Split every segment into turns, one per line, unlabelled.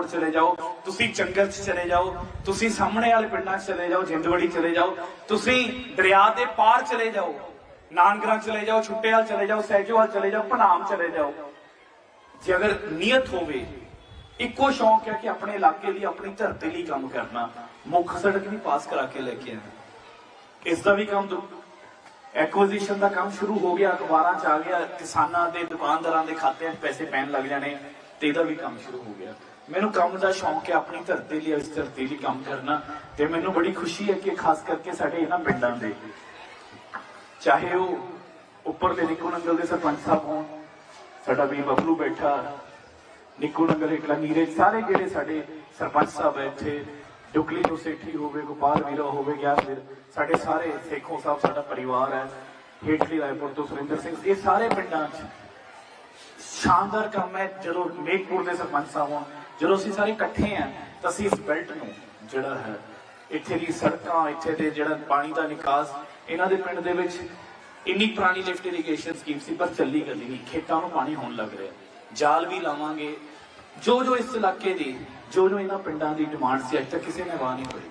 ਪਠਾਨਕੋਟ ਚਲੇ ਜਾਓ, ਤੁਸੀਂ ਜੰਗਲ 'ਚ ਚਲੇ ਜਾਓ, ਤੁਸੀਂ ਸਾਹਮਣੇ ਵਾਲੇ ਪਿੰਡਾਂ 'ਚ ਚਲੇ ਜਾਓ, ਜਿੰਦਵੜੀ ਚਲੇ ਜਾਓ, ਤੁਸੀਂ ਦਰਿਆ ਦੇ ਪਾਰ ਚਲੇ ਜਾਓ ਨਾਨਗਰਾਂ ਚਲੇ ਜਾਓ ਛੁੱਟੇਵਾਲ ਚਲੇ ਜਾਓ ਸਹਿਜੋਵਾਲ ਚਲੇ ਜਾਓ, ਭਨਾਮ ਚਲੇ ਜਾਓ। ਜੇ ਅਗਰ ਨੀਅਤ ਹੋਵੇ, ਇੱਕੋ ਸ਼ੌਂਕ ਹੈ ਕਿ ਆਪਣੇ ਇਲਾਕੇ ਲਈ, ਆਪਣੀ ਧਰਤੀ ਲਈ ਕੰਮ ਕਰਨਾ। ਮੁੱਖ ਸੜਕ ਵੀ ਪਾਸ ਕਰਾ ਕੇ ਲੈ ਕੇ ਆਣਾ ਇਸ ਦਾ ਵੀ ਕੰਮ ਐਕੁਜੀਸ਼ਨ ਦਾ ਕੰਮ ਸ਼ੁਰੂ ਹੋ ਗਿਆ, ਅਖਬਾਰਾਂ ਚ ਆ ਗਿਆ, ਕਿਸਾਨਾਂ ਦੇ, ਦੁਕਾਨਦਾਰਾਂ ਦੇ ਖਾਤਿਆਂ 'ਚ ਪੈਸੇ ਪੈਣ ਲੱਗ ਜਾਣੇ, ਤੇ ਇਹਦਾ ਵੀ ਕੰਮ ਸ਼ੁਰੂ ਹੋ ਗਿਆ। ਮੈਨੂੰ ਕੰਮ ਦਾ ਸ਼ੌਂਕ ਹੈ ਆਪਣੀ ਧਰਤੀ ਲਈ, ਇਸ ਧਰਤੀ ਲਈ ਕੰਮ ਕਰਨਾ ਤੇ ਮੈਨੂੰ ਬੜੀ ਖੁਸ਼ੀ ਹੈ ਕਿ ਖਾਸ ਕਰਕੇ ਸਾਡੇ ਇਹਨਾਂ ਪਿੰਡਾਂ ਦੇ ਚਾਹੇ ਉਹ ਉੱਪਰ ਦੇ ਨਿੱਕੂ ਨੰਗਲ ਦੇ ਸਰਪੰਚ ਸਾਹਿਬ ਹੋਣ, ਸਾਡਾ ਵੀ ਬਬਲੂ ਬੈਠਾ, ਨਿੱਕੂ ਨੰਗਲ ਇਕਲਾ ਨੀਰਜ, ਸਾਰੇ ਜਿਹੜੇ ਸਾਡੇ ਸਰਪੰਚ ਸਾਹਿਬ ਹੈ ਇੱਥੇ, ਡੁਕਲੀ ਤੋਂ ਸੇਠੀ ਹੋਵੇ, ਗੋਪਾਲ ਵੀਰਾ ਹੋਵੇ ਗਿਆਨ ਫਿਰ ਸਾਡੇ ਸਾਰੇ ਸੇਖੋਂ ਸਾਹਿਬ, ਸਾਡਾ ਪਰਿਵਾਰ ਹੈ, ਹੇਠਲੀ ਰਾਏਪੁਰ ਤੋਂ ਸੁਰਿੰਦਰ ਸਿੰਘ, ਇਹ ਸਾਰੇ ਪਿੰਡਾਂ 'ਚ ਸ਼ਾਨਦਾਰ ਕੰਮ ਹੈ ਜਦੋਂ ਮੇਕਪੁਰ ਦੇ ਸਰਪੰਚ ਸਾਹਿਬ ਹੋਣ। ਜਦੋਂ ਅਸੀਂ ਸਾਰੇ ਇਕੱਠੇ ਆ, ਤਾਂ ਅਸੀਂ ਇਸ ਬੈਲਟ ਨੂੰ ਜਿਹੜਾ ਹੈ, ਇੱਥੇ ਦੀ ਸੜਕਾਂ, ਇੱਥੇ ਦੇ ਜਿਹੜਾ ਪਾਣੀ ਦਾ ਨਿਕਾਸ, ਇਹਨਾਂ ਦੇ ਪਿੰਡ ਦੇ ਵਿੱਚ ਇੰਨੀ ਪੁਰਾਣੀ ਲਿਫਟ ਇਰੀਗੇਸ਼ਨ ਸਕੀਮ ਸੀ, ਪਰ ਚੱਲੀ ਗੱਲੀ ਨਹੀਂ। ਖੇਤਾਂ ਨੂੰ ਪਾਣੀ ਹੋਣ ਲੱਗ ਰਿਹਾ। ਜਾਲ ਵੀ ਲਾਵਾਂਗੇ। ਜੋ ਜੋ ਇਸ ਇਲਾਕੇ ਦੀ, ਜੋ ਜੋ ਇਹਨਾਂ ਪਿੰਡਾਂ ਦੀ ਡਿਮਾਂਡ ਸੀ, ਅੱਜ ਤੱਕ ਕਿਸੇ ਨੇ ਵਾਹ ਨਹੀਂ ਹੋਈ।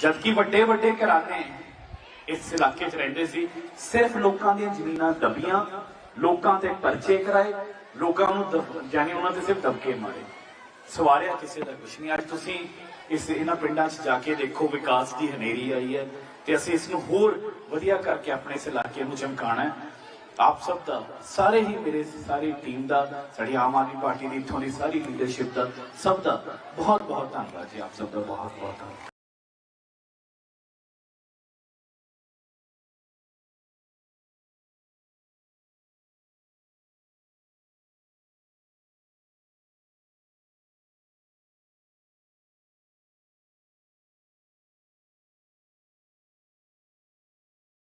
ਜਦਕਿ ਵੱਡੇ ਵੱਡੇ ਘਰਾਣੇ ਇਸ ਇਲਾਕੇ 'ਚ ਰਹਿੰਦੇ ਸੀ, ਸਿਰਫ ਲੋਕਾਂ ਦੀਆਂ ਜ਼ਮੀਨਾਂ ਦਬੀਆਂ, ਲੋਕਾਂ ਤੇ ਪਰਚੇ ਕਰਾਏ, ਲੋਕਾਂ ਨੂੰ ਦਬ- ਉਹਨਾਂ ਤੇ ਸਿਰਫ ਦਬਕੇ ਮਾਰੇ। ਸਵਾਰਿਆ ਕਿਸੇ ਦਾ ਕੁਝ ਨਹੀਂ। ਅੱਜ ਤੁਸੀਂ ਇਸ ਇਹਨਾਂ ਪਿੰਡਾਂ 'ਚ ਜਾ ਕੇ ਦੇਖੋ, ਵਿਕਾਸ ਦੀ ਹਨੇਰੀ ਆਈ ਹੈ ਤੇ ਅਸੀਂ ਇਸ ਨੂੰ ਹੋਰ ਵਧੀਆ ਕਰਕੇ ਆਪਣੇ ਇਸ ਇਲਾਕੇ ਨੂੰ ਚਮਕਾਣਾ ਹੈ। ਆਪ ਸਭ ਦਾ, ਸਾਰੇ ਹੀ ਮੇਰੇ, ਸਾਰੀ ਟੀਮ ਦਾ, ਸਾਡੀ ਆਮ ਆਦਮੀ ਪਾਰਟੀ ਦੀ, ਇੱਥੋਂ ਦੀ ਸਾਰੀ ਲੀਡਰਸ਼ਿਪ ਦਾ, ਸਭ ਦਾ ਬਹੁਤ ਬਹੁਤ ਧੰਨਵਾਦ ਜੀ। ਆਪ ਸਭ ਦਾ ਬਹੁਤ ਬਹੁਤ ਧੰਨਵਾਦ।